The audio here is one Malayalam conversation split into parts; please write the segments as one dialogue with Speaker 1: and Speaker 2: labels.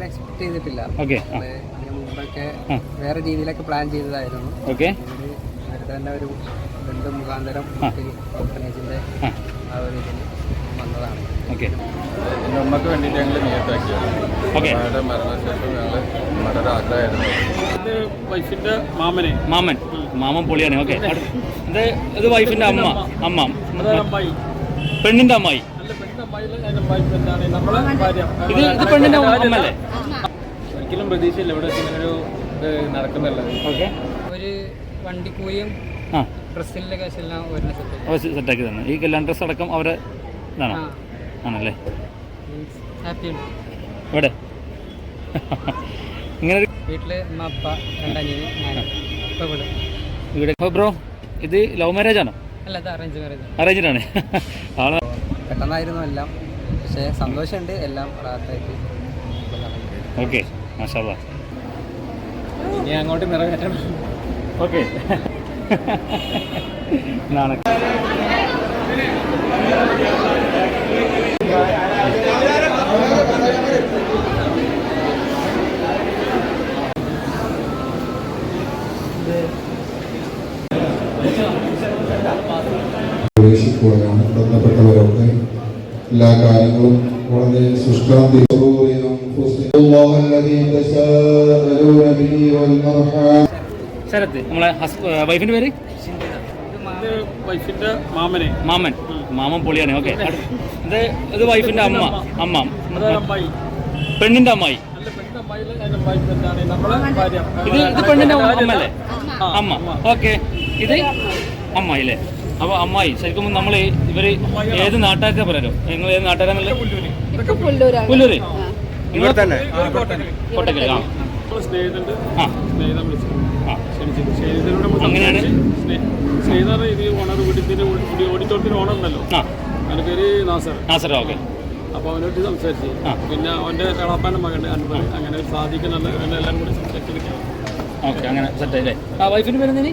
Speaker 1: അങ്ങനെ എക്സ്പെക്ട് ചെയ്തിട്ടില്ല.
Speaker 2: ഓക്കെ
Speaker 1: മുമ്പൊക്കെ വേറെ രീതിയിലൊക്കെ പ്ലാൻ ചെയ്തതായിരുന്നു.
Speaker 2: ഓക്കെ
Speaker 1: ഇവരുടെ തന്നെ ഒരു ബന്ധു മുഖാന്തരം ഓർഫനേജിന്റെ
Speaker 2: ആ.
Speaker 1: ഒരു ഇതിൽ വന്നതാണ്.
Speaker 2: ഓക്കെ
Speaker 3: എന്റെ ഉമ്മക്ക് വേണ്ടിയിട്ട് ഞങ്ങൾ നിയത്താക്കിയത്.
Speaker 2: ഓക്കെ
Speaker 3: മരണശേഷം ഞങ്ങൾ വളരെ ആഗ്രഹമായിരുന്നു
Speaker 4: ഇത് വൈഫിന്റെ മാമനെ.
Speaker 2: മാമൻ. മാമൻ പൊളിയാണ് ഓക്കെ ഇത് വൈഫിന്റെ അമ്മ. അമ്മ. പെണ്ണിന്റെ അമ്മായി. ഇത് ഇത് പെണ്ണിന്റെ അമ്മല്ലേ?
Speaker 4: ഒരിക്കലും പ്രതീക്ഷയില്ല ഇവിടെ ഇങ്ങനെ ഒരു ഇത് നടക്കുന്നുള്ളത്.
Speaker 2: ഓക്കെ.
Speaker 5: ഒരു വണ്ടിക്കൂലിയും
Speaker 2: ആ.
Speaker 5: ഡ്രസ്സിലെ കാശെല്ലാം
Speaker 2: സെറ്റാക്കി തന്നെ. ഈ കല്യാണ ഡ്രസ് അടക്കം അവരെ ഇതാണോ? ആണല്ലേ? ഇവിടെ ഇങ്ങനെ
Speaker 5: വീട്ടിൽ അപ്പ രണ്ടനിയന് ഇവിടെ.
Speaker 2: ഇവിടെ ബ്രോ ഇത് ലവ് മാരേജ് ആണോ?
Speaker 5: അല്ല അറേഞ്ച് മാരേജ്
Speaker 2: അറേഞ്ച് ആണ്. ആളെ
Speaker 1: പെട്ടെന്നായിരുന്നു എല്ലാം. പക്ഷേ സന്തോഷമുണ്ട് എല്ലാം റാത്തായിട്ട്
Speaker 2: ഓക്കെ മാഷാ
Speaker 4: ഇനി അങ്ങോട്ട് നിറവേറ്റണം
Speaker 2: ഓക്കെ. നാണ
Speaker 6: പ്രവേശിക്കുകയാണ് ബന്ധപ്പെട്ടവരൊക്കെ എല്ലാ കാര്യങ്ങളും
Speaker 2: വൈഫിന്റെ പേര്?
Speaker 4: മാമനെ.
Speaker 2: മാമൻ. മാമൻ പൊളിയാണ് ഓക്കെ. ഇത് ഇത് വൈഫിന്റെ അമ്മ അമ്മ. പെണ്ണിന്റെ അമ്മായി. ഇത് ഇത് പെണ്ണിന്റെ അമ്മ. അല്ലേ? അമ്മ. ഓക്കെ. ഇത് അമ്മായി അല്ലേ? അപ്പൊ അമ്മായി ശരിക്കും നമ്മൾ ഇവർ ഏത് നാട്ടുകാർക്ക് പറയാലോ നിങ്ങൾ ഏത് നാട്ടുകാരാന്നല്ലേ പുല്ലൂര്? ഇവിടെ തന്നെ. കോട്ടക്കൽ ആ
Speaker 4: സ്നേഹിതം വിളിച്ചു.
Speaker 2: അങ്ങനെയാണ്?
Speaker 4: ഇത് ഓണർ വീട്ടിന്റെ ഓഡിറ്റോറിയത്തിന് ഓണർ ഉണ്ടല്ലോ.
Speaker 2: ആ.
Speaker 4: അവന്റെ പേര് നാസർ.
Speaker 2: ഓക്കെ.
Speaker 4: അപ്പോൾ അവനോട് സംസാരിച്ച്. പിന്നെ അവന്റെ കളപ്പാന്റെ മകന്റെ അൻപത് അങ്ങനെ ഒരു സാധിക്കുന്ന എല്ലാവരും കൂടി സംസാരിച്ചിരിക്കണം
Speaker 2: ഓക്കെ അങ്ങനെ സെറ്റ് ആയില്ലേ ആ പേര് എന്തിന്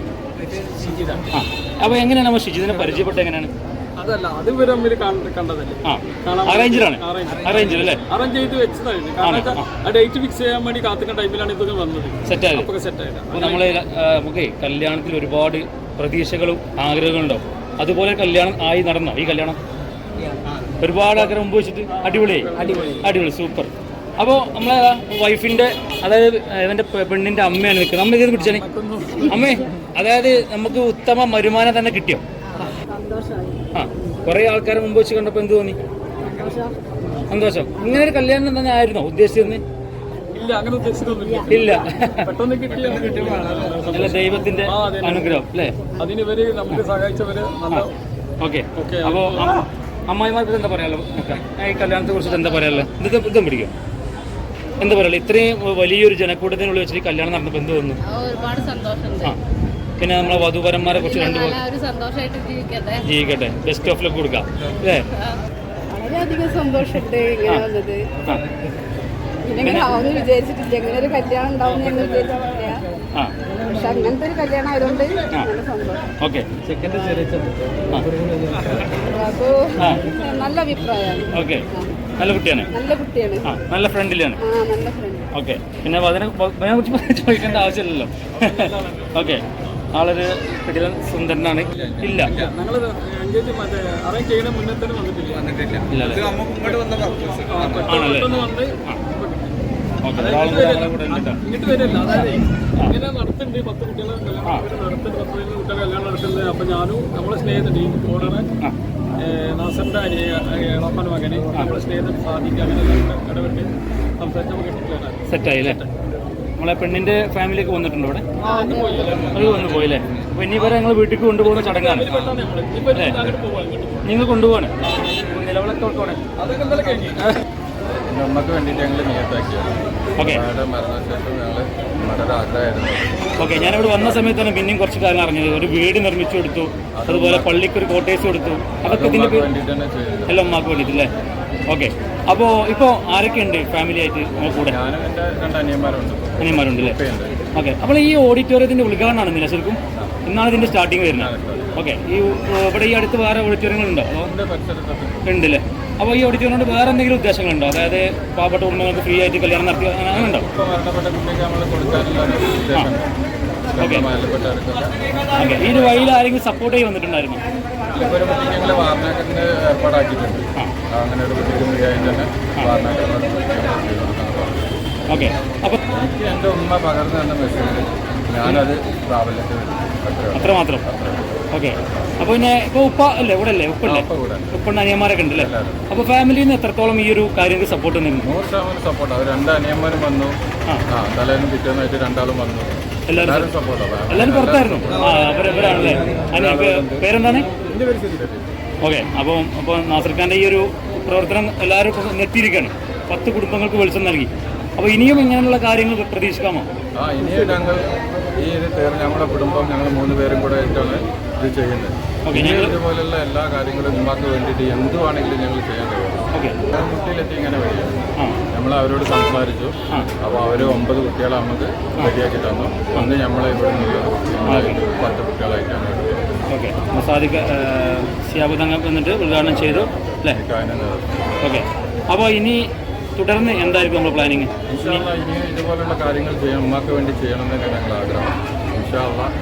Speaker 2: ആ. അപ്പോൾ എങ്ങനെയാണ് നമ്മൾ ഷിജിതിനെ പരിചയപ്പെട്ടത് എങ്ങനെയാണ്?
Speaker 4: അതല്ല അത് ഇവർ തമ്മിൽ കണ്ട- കണ്ടതല്ലേ?
Speaker 2: ആ
Speaker 4: കാണാൻ
Speaker 2: അറേഞ്ചറാണ്
Speaker 4: Arrange.
Speaker 2: അറേഞ്ചർ അല്ലേ?
Speaker 4: അറേഞ്ച് ചെയ്ത് വെച്ചതായിരുന്നു. കാരണം ആ. ഡേറ്റ് ഫിക്സ് ചെയ്യാൻ വേണ്ടി ടൈമിലാണ് ഇതൊക്കെ വന്നത്.
Speaker 2: സെറ്റ് ആയത്.
Speaker 4: സെറ്റ് ആയില്ല
Speaker 2: അപ്പോൾ നമ്മൾ നമുക്ക് കല്യാണത്തിൽ ഒരുപാട് പ്രതീക്ഷകളും ആഗ്രഹങ്ങളും ഉണ്ടാവും. അതുപോലെ കല്യാണം ആയി നടന്നോ? ഈ കല്യാണം? ഒരുപാട് ആഗ്രഹം മുമ്പ് വെച്ചിട്ട് അടിപൊളിയായി അടിപൊളി. അടിപൊളി സൂപ്പർ അപ്പോൾ നമ്മളെ വൈഫിന്റെ അതായത് ഇവന്റെ പെണ്ണിന്റെ അമ്മയാണ് നിൽക്കുന്നത്. അമ്മ ഇത് പിടിച്ചാണ് അമ്മേ അതായത് നമുക്ക് ഉത്തമ വരുമാനം തന്നെ കിട്ടിയോ? ആ കുറേ ആൾക്കാരെ മുമ്പ് വെച്ച് കണ്ടപ്പോ എന്ത് തോന്നി? സന്തോഷം. ഇങ്ങനെ ഒരു കല്യാണം തന്നെ ആയിരുന്നോ ഉദ്ദേശിച്ചിരുന്നത്
Speaker 4: ഇല്ല അങ്ങനെ ഉദ്ദേശിച്ചതൊന്നുമില്ല.
Speaker 2: ഇല്ല.
Speaker 4: പെട്ടെന്ന് കിട്ടിയ
Speaker 2: ദൈവത്തിന്റെ അനുഗ്രഹം അല്ലേ?
Speaker 4: അതിന് ഇവർ നമുക്ക് സഹായിച്ചവര് നല്ല
Speaker 2: ഓക്കെ.
Speaker 4: അപ്പോ
Speaker 2: അപ്പോൾ അമ്മായിമാർക്ക് എന്താ പറയാലോ ഈ കല്യാണത്തെ കുറിച്ചിട്ട് എന്താ പറയാലോ ഇത് ഇതും പിടിക്കും? എന്താ പറയാ ഇത്രയും വലിയൊരു ജനക്കൂട്ടത്തിനുള്ളിൽ വെച്ചിട്ട് കല്യാണം നടന്നപ്പോൾ എന്ത് തോന്നുന്നു?
Speaker 7: ഒരുപാട്
Speaker 2: പിന്നെ നമ്മളെ വധുവരന്മാരെ കുറിച്ച് രണ്ട്
Speaker 7: നല്ല ഒരു സന്തോഷമായിട്ട് ജീവിക്കട്ടെ.
Speaker 2: ജീവിക്കട്ടെ. ബെസ്റ്റ് ഓഫ് ലക്ക് കൊടുക്കാം. അല്ലേ?
Speaker 8: വളരെയധികം സന്തോഷമുണ്ട് ഇങ്ങനെ വന്നത്. പിന്നെ ഇങ്ങനെ ആവുമെന്ന് വിചാരിച്ചിട്ടില്ല. ഇങ്ങനെ ഒരു കല്യാണം ഉണ്ടാവും എന്ന് വിചാരിച്ചിട്ടില്ല
Speaker 2: ആ.
Speaker 8: പക്ഷെ അങ്ങനത്തെ ഒരു കല്യാണം ആയതുകൊണ്ട് നല്ല സന്തോഷം. നല്ല അഭിപ്രായമാണ്.
Speaker 2: നല്ല കുട്ടിയാണ്.
Speaker 8: നല്ല കുട്ടിയാണ്.
Speaker 2: നല്ല ഫ്രണ്ട്ലിയാണ്
Speaker 8: ആ നല്ല ഫ്രണ്ട്
Speaker 2: ഓക്കെ പിന്നെ അതിനെ അതിനെ കുറിച്ച് ചോദിക്കേണ്ട ആവശ്യമില്ലല്ലോ. ഓക്കെ ആളൊരു കിടിലൻ സുന്ദരനാണ്. ഇല്ല.
Speaker 4: സെറ്റായില്ലേ ഇങ്ങനെ നടത്തുന്നുണ്ട് പത്ത് കുട്ടികളെ നടത്തുന്നുണ്ട് പത്ത് കുട്ടികളെ കല്യാണം നടത്തുന്നത് അപ്പൊ ഞാനും നമ്മളെ സ്നേഹിതന്റെ ഈ ഓണറെ
Speaker 2: ആ.
Speaker 4: നാസറിന്റെ അനിയ ഇളപ്പൻ മകനെ നമ്മളെ സ്നേഹിതൻ സാധിക്കുക അങ്ങനെ ഇടപെട്ട് സംസാരിച്ച് നമുക്ക് കിട്ടില്ല
Speaker 2: സെറ്റായി അല്ലേ? നമ്മളെ പെണ്ണിന്റെ ഫാമിലിയൊക്കെ വന്നിട്ടുണ്ട് ഇവിടെ അത് വന്നു പോയില്ലേ അപ്പൊ ഇനി വരെ ഞങ്ങൾ വീട്ടിൽ കൊണ്ടുപോകുന്ന ചടങ്ങാണ്. നിങ്ങൾ കൊണ്ടുപോകണേ. നിലവിളൊക്കെ
Speaker 3: എന്റെ ഉമ്മക്ക് വേണ്ടിയിട്ട് ഞങ്ങൾ
Speaker 2: ഓക്കെ.
Speaker 3: അമ്മയുടെ മരണശേഷം ഞങ്ങൾ വളരെ ആഗ്രഹമായിരുന്നു
Speaker 2: ഓക്കെ ഞാനിവിടെ വന്ന സമയത്താണ് പിന്നെയും കുറച്ച് കാര്യങ്ങൾ അറിഞ്ഞത്. ഒരു വീട് നിർമ്മിച്ചു കൊടുത്തു. അതുപോലെ പള്ളിക്ക് ഒരു കോട്ടേഴ്സ് കൊടുത്തു. അതൊക്കെ ഇതിന്റെ
Speaker 3: തന്നെ
Speaker 2: എല്ലാം ഉമ്മാക്ക് വേണ്ടിട്ടില്ലേ ഓക്കെ. അപ്പോൾ ഇപ്പോൾ ആരൊക്കെയുണ്ട് ഫാമിലി ആയിട്ട് നിങ്ങളുടെ കൂടെ?
Speaker 3: ഞാനും എന്റെ രണ്ട് അനിയന്മാരുണ്ട്.
Speaker 2: ഓക്കെ. അപ്പോൾ ഈ ഓഡിറ്റോറിയത്തിന്റെ ഉദ്ഘാടനമാണ് നില ശരിക്കും. ഇന്നാണ് ഇതിന്റെ സ്റ്റാർട്ടിങ് വരുന്നത്. ഓക്കെ. ഈ ഇവിടെ ഈ അടുത്ത് വേറെ ഓഡിറ്റോറിയങ്ങളുണ്ടോ
Speaker 3: പരിസരത്തൊക്കെ.
Speaker 2: ഉണ്ടല്ലേ? അപ്പോൾ ഈ ഓഡിറ്റോറിയം കൊണ്ട് വേറെ എന്തെങ്കിലും ഉദ്ദേശങ്ങളുണ്ടോ? അതായത് പാവപ്പെട്ട കുടുംബങ്ങൾക്ക് ഫ്രീ ആയിട്ട് കല്യാണം നടത്തി അങ്ങനെ ഉണ്ടോ ഓക്കെ. ഓക്കെ. ഈ വഴിയിൽ ആരെങ്കിലും സപ്പോർട്ട് ചെയ്ത് വന്നിട്ടുണ്ടായിരുന്നു?
Speaker 3: ഒരു കുട്ടിക്ക് ഞങ്ങൾ ഏർപ്പാടാക്കിയിട്ടുണ്ട്. അങ്ങനെ ഒരു കുട്ടിക്ക് ഫ്രീ ആയിട്ട് തന്നെ
Speaker 2: ഓക്കെ. അപ്പോൾ
Speaker 3: എനിക്ക് എന്റെ ഉമ്മ പകർന്നു തന്ന മെസ്സേജ് ഞാനത് പ്രാബല്യത്തിൽ. അത്രേ
Speaker 2: മാത്രം ഓക്കെ. അപ്പോൾ പിന്നെ ഇപ്പോൾ ഉപ്പ അല്ലേ? ഇവിടെ അല്ലേ? ഉപ്പല്ലേ
Speaker 3: ഉപ്പ
Speaker 2: അനിയന്മാരൊക്കെ അനിയന്മാരൊക്കെ ഉണ്ടല്ലേ അപ്പോൾ ഫാമിലിയിൽ നിന്ന് എത്രത്തോളം ഈ ഒരു കാര്യത്തിൽ സപ്പോർട്ട് നിന്നു
Speaker 3: നൂറ് ശതമാനം സപ്പോർട്ട് അവർ രണ്ട് അനിയന്മാരും വന്നു.
Speaker 2: ആ.
Speaker 3: ആ തലേന്ന് പിറ്റേന്നായിട്ട് രണ്ടാളും വന്നു.
Speaker 2: എല്ലാവരും
Speaker 3: എല്ലാവരും സപ്പോർട്ടാണ്
Speaker 2: എല്ലാവരും പുറത്തായിരുന്നു? ആ പേരെന്താണ്? ഓക്കെ അപ്പം അപ്പോൾ നാസർ ഖാന്റെ ഈ ഒരു പ്രവർത്തനം എല്ലാവരും ഇപ്പോൾ നിർത്തിയിരിക്കുകയാണ്. പത്ത് കുടുംബങ്ങൾക്ക് വെളിച്ചം നൽകി. അപ്പോൾ ഇനിയും ഇങ്ങനെയുള്ള കാര്യങ്ങൾ പ്രതീക്ഷിക്കാമോ?
Speaker 3: ആ ഇനിയും ഞങ്ങൾ ഈ ഒരു ഞങ്ങളുടെ കുടുംബം ഞങ്ങൾ മൂന്ന് പേരും കൂടെ ആയിട്ടാണ് ഇത് ചെയ്യുന്നത്.
Speaker 2: ഓക്കെ
Speaker 3: ഇനിയും
Speaker 2: ഞങ്ങൾ
Speaker 3: ഇതുപോലുള്ള എല്ലാ കാര്യങ്ങളും നിങ്ങൾക്ക് വേണ്ടിയിട്ട് എന്തുവാണെങ്കിലും ഞങ്ങൾ ചെയ്യാൻ കഴിയും.
Speaker 2: ഓക്കെ.
Speaker 3: കുട്ടിയിലെത്തി ഇങ്ങനെ വരിക. നമ്മൾ അവരോട് സംസാരിച്ചു. അപ്പോൾ അവർ ഒമ്പത് കുട്ടികളെ നമുക്ക് റെഡിയാക്കി തന്നു. അന്ന് നമ്മളെ ഇവിടെ നിന്ന് പത്ത് കുട്ടികളായിട്ടാണ്
Speaker 2: ഓക്കെ. മസാദിക്ക് സിയാബുദങ്ങൾ വന്നിട്ട് ഉദ്ഘാടനം ചെയ്തു അല്ലേ? ഓക്കെ. അപ്പോൾ ഇനി തുടർന്ന് എന്തായിരിക്കും നമ്മൾ പ്ലാനിങ്
Speaker 3: ഇതുപോലുള്ള കാര്യങ്ങൾ ചെയ്യാൻ ഉമ്മാക്ക് വേണ്ടി ചെയ്യണമെന്ന് ഞങ്ങൾ ആഗ്രഹം.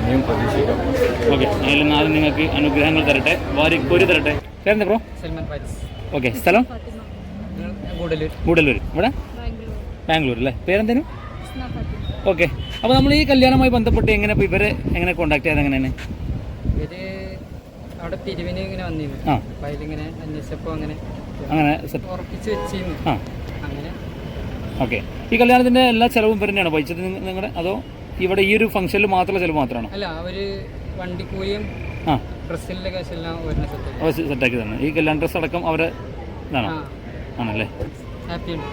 Speaker 3: ഇനിയും പ്രതീക്ഷിക്കാം.
Speaker 2: ഓക്കെ. അതിൽ നാളെ നിങ്ങൾക്ക് അനുഗ്രഹങ്ങൾ തരട്ടെ. വാരി കോരി തരട്ടെ. പേരെന്താ ബ്രോ?
Speaker 5: സൽമാൻ ഫാരിസ്.
Speaker 2: ഓക്കെ. സ്ഥലം? ഗൂഡല്ലൂർ. ഇവിടെ ബാംഗ്ലൂർ. അല്ലേ? പേരെന്തേനും? ഓക്കെ. അപ്പോൾ നമ്മൾ ഈ കല്യാണവുമായി ബന്ധപ്പെട്ട് എങ്ങനെ ഇപ്പോൾ ഇവരെ എങ്ങനെ കോൺടാക്ട് ചെയ്ത് എങ്ങനെയാണ്?
Speaker 5: ഇവർ അവിടെ പിരിവിന് ഇങ്ങനെ വന്നിരുന്നു.
Speaker 2: ആ.
Speaker 5: അപ്പോൾ അതിലിങ്ങനെ അന്വേഷിച്ചപ്പോ അങ്ങനെ
Speaker 2: അങ്ങനെ സെറ്റ്
Speaker 5: ഉറപ്പിച്ച് വെച്ചിരുന്നു.
Speaker 2: ആ.
Speaker 5: അങ്ങനെ.
Speaker 2: ഓക്കെ. ഈ കല്യാണത്തിന്റെ എല്ലാ ചിലവും പൈസത്തിൽ വഹിച്ചത് നിങ്ങളുടെ അതോ ഇവിടെ ഈ ഒരു ഫംഗ്ഷനിൽ മാത്രമുള്ള ചിലവ് മാത്രമാണോ?
Speaker 5: അല്ല അവർ വണ്ടിക്കൂലിയും
Speaker 2: ആ.
Speaker 5: ഡ്രസ്സിന്റെ കാശെല്ലാം ഒരു സെറ്റ്
Speaker 2: അവർ സെറ്റാക്കി തന്നെ. ഈ കല്യാണ ഡ്രസ് അടക്കം അവരെ ഇതാണോ?
Speaker 5: ആ.
Speaker 2: ആണല്ലേ?
Speaker 5: ഹാപ്പി ഉണ്ട്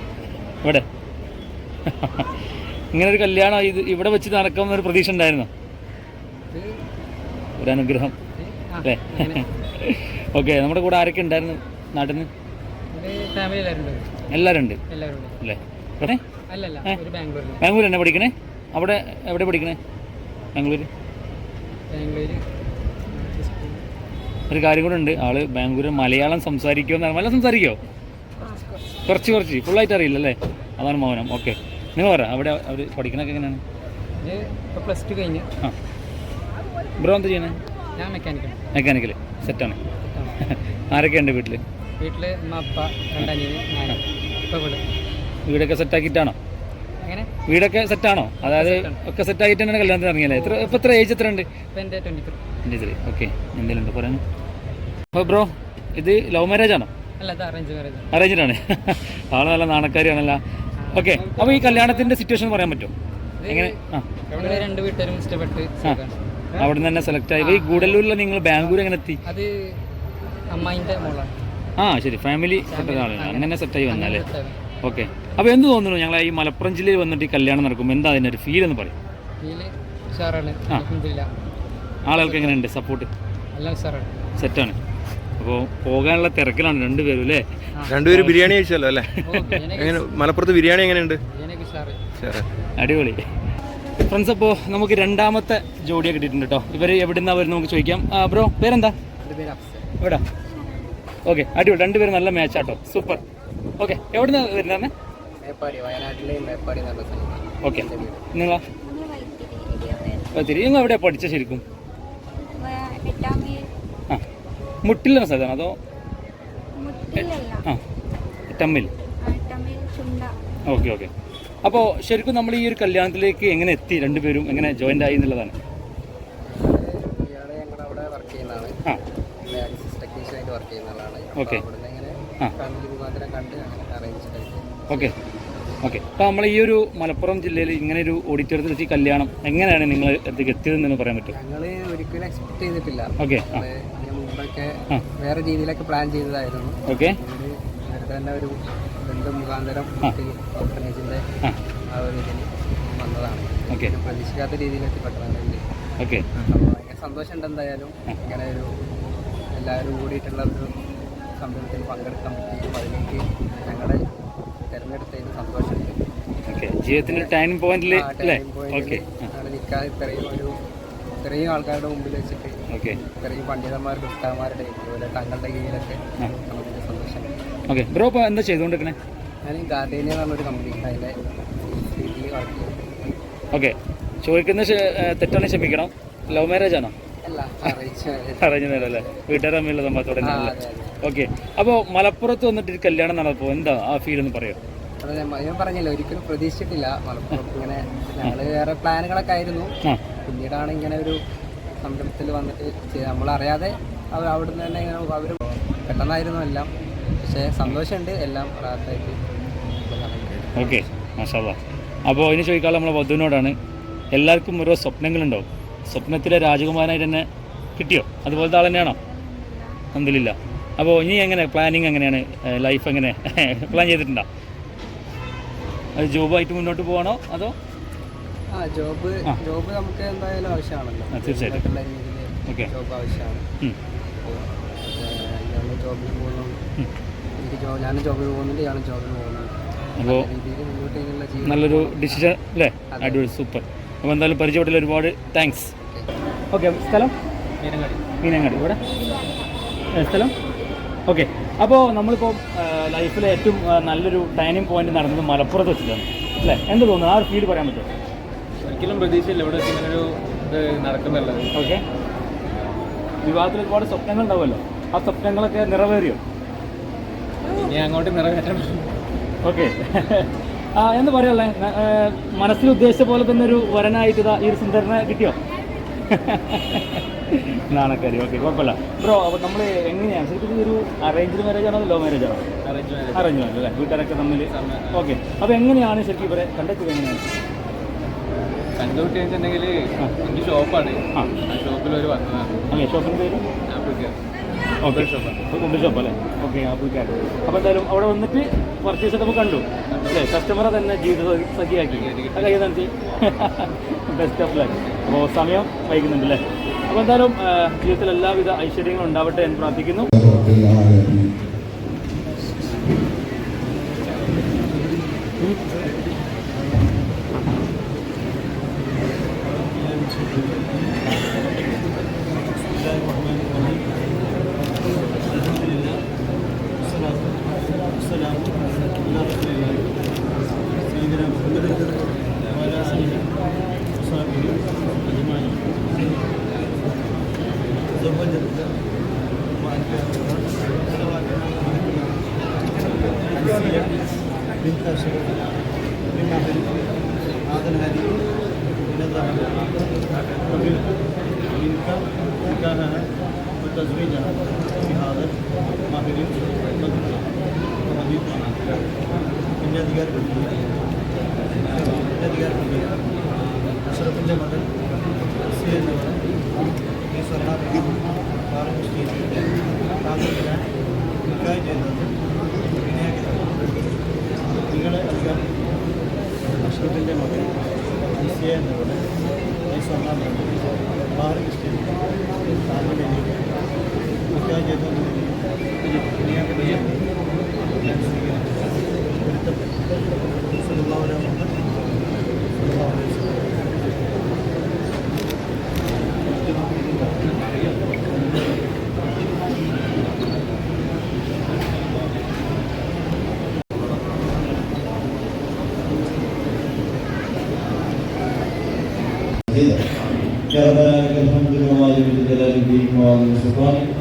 Speaker 2: ഇവിടെ ഇങ്ങനെ ഒരു കല്യാണം ഇത് ഇവിടെ വെച്ച് നടക്കും ഒരു പ്രതീക്ഷ ഉണ്ടായിരുന്നോ? ഒരു അനുഗ്രഹം അല്ലേ? ഓക്കെ നമ്മുടെ കൂടെ ആരൊക്കെ ഉണ്ടായിരുന്നു നാട്ടിൽ നിന്ന്
Speaker 5: എല്ലാവരും ഉണ്ട്
Speaker 2: അല്ലേ? ബാംഗ്ലൂർ തന്നെ പഠിക്കണേ? അവിടെ എവിടെ പഠിക്കണേ? ബാംഗ്ലൂർ ഒരു കാര്യം കൂടെ ഉണ്ട്. ആൾ ബാംഗ്ലൂർ മലയാളം സംസാരിക്കുമെന്നാണ് മലയാളം സംസാരിക്കോ? കുറച്ച് കുറച്ച്. ഫുള്ളായിട്ട് അറിയില്ല അല്ലേ? അതാണ് മൗനം. ഓക്കെ. നിങ്ങൾ പറ അവിടെ അവർ പഠിക്കണൊക്കെ എങ്ങനെയാണ്?
Speaker 5: പ്ലസ് ടു കഴിഞ്ഞ്.
Speaker 2: ആ. ബ്രോ എന്താ ചെയ്യണേ?
Speaker 5: ഞാൻ മെക്കാനിക്കൽ
Speaker 2: മെക്കാനിക്കൽ സെറ്റാണ് ആരൊക്കെയുണ്ട് വീട്ടിൽ
Speaker 5: വീട്ടിൽ അപ്പ ഇവിടെ
Speaker 2: വീടൊക്കെ സെറ്റാക്കിയിട്ടാണോ വീടൊക്കെ സെറ്റാണോ അതായത് ഒക്കെ സെറ്റ് സെറ്റാക്കിയിട്ടാണ് കല്യാണത്തിന് ഇറങ്ങിയല്ലേ? എത്ര ഇപ്പം എത്ര ഏജ് എത്ര ഉണ്ട്
Speaker 5: ട്വന്റി ത്രീ
Speaker 2: ഓക്കെ എന്തെങ്കിലും ഉണ്ട് പറയാൻ? അപ്പോൾ ബ്രോ ഇത് ലവ് മാരേജ് ആണോ?
Speaker 5: അറേഞ്ച്
Speaker 2: അറേഞ്ച്ഡ് ആണ്. ആൾ നല്ല നാണക്കാരിയാണല്ലോ. ഓക്കെ അപ്പോൾ ഈ കല്യാണത്തിന്റെ സിറ്റുവേഷൻ പറയാൻ പറ്റുമോ? എങ്ങനെ?
Speaker 5: രണ്ട് വീട്ടുകാരും ഇഷ്ടപ്പെട്ട്.
Speaker 2: അവിടെ നിന്ന് തന്നെ സെലക്ട് ആയി. ഈ ഗൂഡല്ലൂരിൽ നിങ്ങൾ ബാംഗ്ലൂർ എങ്ങനെ എത്തി?
Speaker 5: അത് മോളാണ്.
Speaker 2: ആ ശരി. ഫാമിലി പെട്ട ആളാണ് അങ്ങനെ സെറ്റായി വന്നാലേ ഓക്കെ അപ്പോൾ എന്ത് തോന്നുന്നു? ഞങ്ങൾ ഈ മലപ്പുറം ജില്ലയിൽ വന്നിട്ട് ഈ കല്യാണം നടക്കുമ്പോൾ എന്താ അതിന്റെ ഒരു ഫീൽ എന്ന് പറയും? ആ. ആളുകൾക്ക് എങ്ങനെയുണ്ട് സപ്പോർട്ട് സെറ്റാണ് അപ്പോൾ പോകാനുള്ള തിരക്കിലാണ് രണ്ടുപേരും അല്ലേ?
Speaker 9: രണ്ടുപേരും ബിരിയാണി കഴിച്ചല്ലോ അല്ലേ? എങ്ങനെ മലപ്പുറത്ത് ബിരിയാണി എങ്ങനെയുണ്ട്?
Speaker 5: ബിരിയാണിയൊക്കെ ഉഷാറ്.
Speaker 9: ശരി
Speaker 2: അടിപൊളി. ഫ്രണ്ട്സ് അപ്പോൾ നമുക്ക് രണ്ടാമത്തെ ജോഡിയെ കിട്ടിയിട്ടുണ്ട് കേട്ടോ ഇവർ എവിടെ നിന്നാണ് വരുന്നത് നമുക്ക് ചോദിക്കാം. ബ്രോ പേരെന്താ? എവിടാ? ഓക്കെ അടിപൊളി. രണ്ടുപേരും നല്ല മാച്ച് ആട്ടോ. സൂപ്പർ ഓക്കെ എവിടെ നിന്നാണ് വരുന്നത്
Speaker 1: മേപ്പാടി വയനാട്ടിലെ മേപ്പാടി എന്ന് പറഞ്ഞ സ്ഥലം.
Speaker 2: ഓക്കെ നിങ്ങളാ? നിങ്ങൾ എവിടെയാണ് പഠിച്ച ശരിക്കും? ആ. മുട്ടിലുള്ള സ്ഥലത്താണ് അതോ? ആ. ടമ്മിൽ ഓക്കെ ഓക്കെ അപ്പോൾ ശരിക്കും നമ്മൾ ഈ ഒരു കല്യാണത്തിലേക്ക് എങ്ങനെ എത്തി? രണ്ടുപേരും എങ്ങനെ ജോയിന്റ് ആയി എന്നുള്ളതാണ്. ഓക്കെ ഓക്കെ ഓക്കെ അപ്പോൾ നമ്മൾ ഈ ഒരു മലപ്പുറം ജില്ലയിൽ ഇങ്ങനെ ഒരു ഓഡിറ്റോറിയത്തിൽ വെച്ച് കല്യാണം എങ്ങനെയാണ് നിങ്ങൾ എത്തിയതെന്ന് പറയാൻ പറ്റും
Speaker 1: ഞങ്ങൾ ഒരിക്കലും എക്സ്പെക്ട് ചെയ്തിട്ടില്ല.
Speaker 2: ഓക്കെ
Speaker 1: മുമ്പൊക്കെ വേറെ രീതിയിലൊക്കെ പ്ലാൻ ചെയ്തതായിരുന്നു.
Speaker 2: ഓക്കെ
Speaker 1: തന്നെ ഒരു ബന്ധു മുഖാന്തരം. ഓർഫനേജിന്റെ
Speaker 2: ആ.
Speaker 1: ഒരു ഇതിൽ വന്നതാണ്.
Speaker 2: ഓക്കെ.
Speaker 1: പ്രതീക്ഷിക്കാത്ത രീതിയിൽ എത്തിപ്പെട്ടതാണ്.
Speaker 2: ഓക്കെ.
Speaker 1: അപ്പോൾ ഭയങ്കര സന്തോഷമുണ്ട് എന്തായാലും. ഇങ്ങനെ ഒരു എല്ലാവരും കൂടിയിട്ടുള്ള ഒരു സംരംഭത്തിൽ പങ്കെടുക്കാൻ പറ്റി. അപ്പോൾ അതിലേക്ക് ഞങ്ങളെ തിരഞ്ഞെടുത്തതിന് സന്തോഷമുണ്ട്
Speaker 2: ഒരു ടൈം പോയിന്റിൽ
Speaker 1: നിൽക്കാൻ ഇത്രയും ഒരു ഇത്രയും ആൾക്കാരുടെ മുമ്പിൽ വെച്ചിട്ട് ഇത്രയും പണ്ഡിതന്മാരുടെ ഉസ്താന്മാരുടെ അതുപോലെ തങ്ങളുടെ കീഴിലൊക്കെ നമുക്ക് സന്തോഷം.
Speaker 2: ഓക്കെ ബ്രോ ഇപ്പോൾ എന്താ ചെയ്തുകൊണ്ടിരിക്കണേ
Speaker 1: ഞാൻ ഗാർഡേനിയ എന്ന് പറഞ്ഞൊരു കമ്പനി അതിന്റെ രീതിയിൽ വർക്ക് ചെയ്യും
Speaker 2: ഓക്കെ ചോദിക്കുന്ന തെറ്റാണ് ക്ഷമിക്കണം. ലവ് മാരേജ് ആണോ?
Speaker 1: അല്ല
Speaker 2: അല്ലേ? വീട്ടുകാർ തമ്മിലുള്ള സംഭവത്തോടെ. ഓക്കെ അപ്പോൾ മലപ്പുറത്ത് വന്നിട്ട് ഒരു കല്യാണം നടന്നപ്പോൾ എന്താ ആ ഫീൽ എന്ന് പറയോ?
Speaker 1: ഞാൻ പറഞ്ഞല്ലോ ഒരിക്കലും പ്രതീക്ഷിച്ചിട്ടില്ല മലപ്പുറം ഇങ്ങനെ ഞങ്ങൾ വേറെ പ്ലാനുകളൊക്കെ ആയിരുന്നു. പിന്നീടാണ് ഇങ്ങനെ ഒരു സംരംഭത്തിൽ വന്നിട്ട് നമ്മൾ അറിയാതെ അവർ അവിടുന്ന് തന്നെ അവർ പെട്ടെന്നായിരുന്നു എല്ലാം. പക്ഷേ സന്തോഷമുണ്ട് എല്ലാം റാത്തായിട്ട്
Speaker 2: ഓക്കെ മാഷാല്ല അപ്പോൾ അതിന് ചോദിക്കാനുള്ള നമ്മളെ വധുവിനോടാണ്. എല്ലാവർക്കും ഓരോ സ്വപ്നങ്ങളുണ്ടോ സ്വപ്നത്തിലെ രാജകുമാരനായിട്ട് തന്നെ കിട്ടിയോ? അതുപോലത്തെ ആൾ തന്നെയാണോ? എന്തിലില്ല അപ്പോൾ ഇനി എങ്ങനെ? പ്ലാനിങ് എങ്ങനെയാണ്? ലൈഫ് എങ്ങനെ? പ്ലാൻ ചെയ്തിട്ടുണ്ടോ? അത് ജോബായിട്ട് മുന്നോട്ട് പോകണോ അതോ?
Speaker 1: ആ ജോബ് ജോബ് നമുക്ക് എന്തായാലും ആവശ്യമാണല്ലോ.
Speaker 2: തീർച്ചയായിട്ടും.
Speaker 1: ജോബ് ആവശ്യമാണ്. ജോബിന്
Speaker 2: ഉം.
Speaker 1: എനിക്ക് ജോ ഞാൻ ജോബിന് പോകുന്നുണ്ട് ഇയാൾ ജോബിന് പോകുന്നുണ്ട്.
Speaker 2: അപ്പോൾ
Speaker 1: നല്ല രീതിയിൽ മുന്നോട്ട് ഇങ്ങനെയുള്ള ജീവിതം
Speaker 2: നല്ലൊരു ഡിസിഷൻ അല്ലേ. അടിപൊളി സൂപ്പർ അപ്പോൾ എന്തായാലും പരിചയപ്പെട്ടില്ല ഒരുപാട് താങ്ക്സ് ഓക്കെ സ്ഥലം?
Speaker 1: മീനങ്ങാടി.
Speaker 2: മീനങ്ങാടി. ഇവിടെ ഏ, സ്ഥലം? ഓക്കെ അപ്പോൾ നമ്മളിപ്പോൾ ലൈഫിലെ ഏറ്റവും ആ, നല്ലൊരു ടൈനിങ് പോയിന്റ് നടന്നത് മലപ്പുറത്ത് വെച്ചിട്ടാണ്. അല്ലേ? എന്ത് തോന്നുന്നു? ആ ഒരു ഫീൽ പറയാൻ പറ്റുമോ?
Speaker 4: ഒരിക്കലും പ്രതീക്ഷയില്ല. ഇവിടെ വെച്ച് ഒരു ഇത് നടക്കുന്നുള്ളത്.
Speaker 2: ഓക്കെ വിവാഹത്തിൽ ഒരുപാട് സ്വപ്നങ്ങൾ ഉണ്ടാവുമല്ലോ? ആ സ്വപ്നങ്ങളൊക്കെ നിറവേറിയോ?
Speaker 4: ഇനി അങ്ങോട്ട് നിറവേറ്റണം
Speaker 2: ഓക്കെ. എന്ന് പറയല്ലേ മനസ്സിൽ ഉദ്ദേശിച്ച പോലെ തന്നെ ഒരു വരനായിട്ട് ഇതാ ഈ ഒരു സുന്ദരനെ കിട്ടിയോ? നാണക്കാരി ഓക്കെ കുഴപ്പമില്ല. ബ്രോ അപ്പോൾ നമ്മൾ എങ്ങനെയാണ്? ശരിക്കും ഒരു അറേഞ്ച്ഡ് മാരേജ് ആണോ ലോ മാരേജ് ആണോ?
Speaker 4: അറേഞ്ച്
Speaker 2: മാരേജ് അല്ലേ? വീട്ടുകാരൊക്കെ തമ്മിൽ. ഓക്കെ. അപ്പോൾ എങ്ങനെയാണ് ശരിക്കും ഇവരെ കണ്ടെത്തി എങ്ങനെയാണ്?
Speaker 4: കണ്ടുപിട്ടി വെച്ചിട്ടുണ്ടെങ്കിൽ ഷോപ്പാണ്. ഷോപ്പിൽ ഒരു വന്നതാണ്.
Speaker 2: ഷോപ്പിന്റെ പേര്?
Speaker 4: ആപ്പിൾക്ക്
Speaker 2: ഓക്കെ മൊബൈൽ ഷോപ്പ് അല്ലേ? ഓക്കെ ആപ്പിൾക്കാർ അപ്പോൾ എന്തായാലും അവിടെ വന്നിട്ട് പർച്ചേസ് ഒക്കെ കണ്ടു. അല്ലേ? കസ്റ്റമറെ തന്നെ ജീവിത സഖി- സഖിയാക്കി. അത് കഴിയുന്ന ബെസ്റ്റ് ഓഫ് ലക്ക് അപ്പോൾ സമയം വൈകുന്നുണ്ട് അല്ലേ? അപ്പോൾ എന്തായാലും ജീവിതത്തിൽ എല്ലാവിധ ഐശ്വര്യങ്ങളും ഉണ്ടാവട്ടെ എന്ന് പ്രാർത്ഥിക്കുന്നു.
Speaker 6: رب العالمين
Speaker 10: അഷ്റഫിൻ്റെ മകൻ സി എന്നവർ ഈ സ്വർണ്ണാഭരണം പാറ താങ്കൾ ഞാൻ നിക്കായ് ചെയ്തത് വിനയാക്കി നിങ്ങളെ അറിയാം അഷ്റഫിൻ്റെ മകൻ സി എന്നവർ ഈ സ്വർണ്ണാഭരണം പാറ താങ്കൾ
Speaker 11: لك الحمد كما يجب جلال دينك وعظيم سلطانك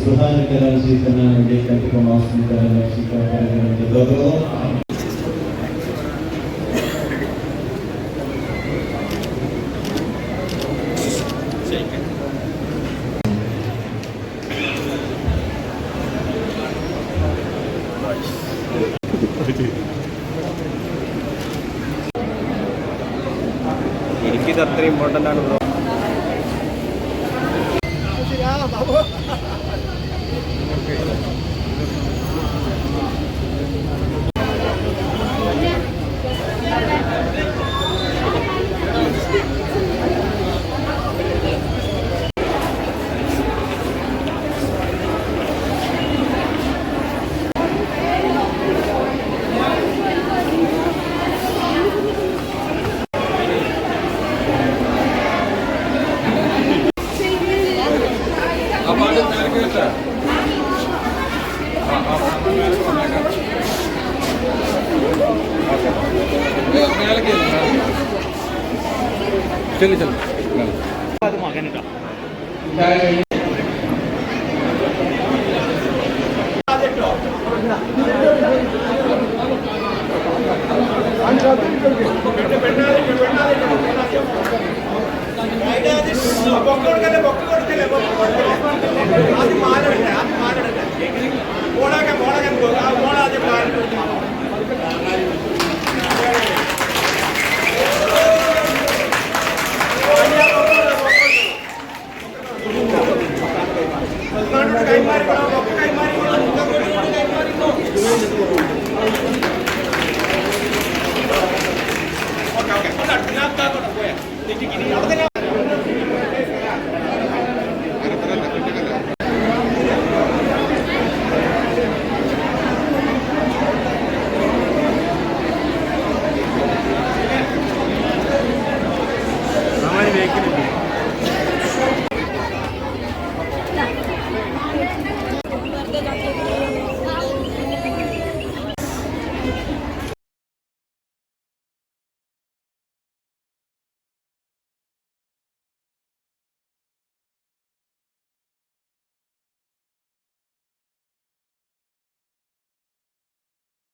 Speaker 11: سبحانك لا نسيت لنا اليك انت كما اصلت على نفسك وخير من تدبر
Speaker 9: എനിക്കിത് അത്ര ഇമ്പോർട്ടൻ്റ് ആണ് ബ്രോ
Speaker 3: ചെല്ലു ചെല്ലു
Speaker 2: അത് മകനിട്ടാ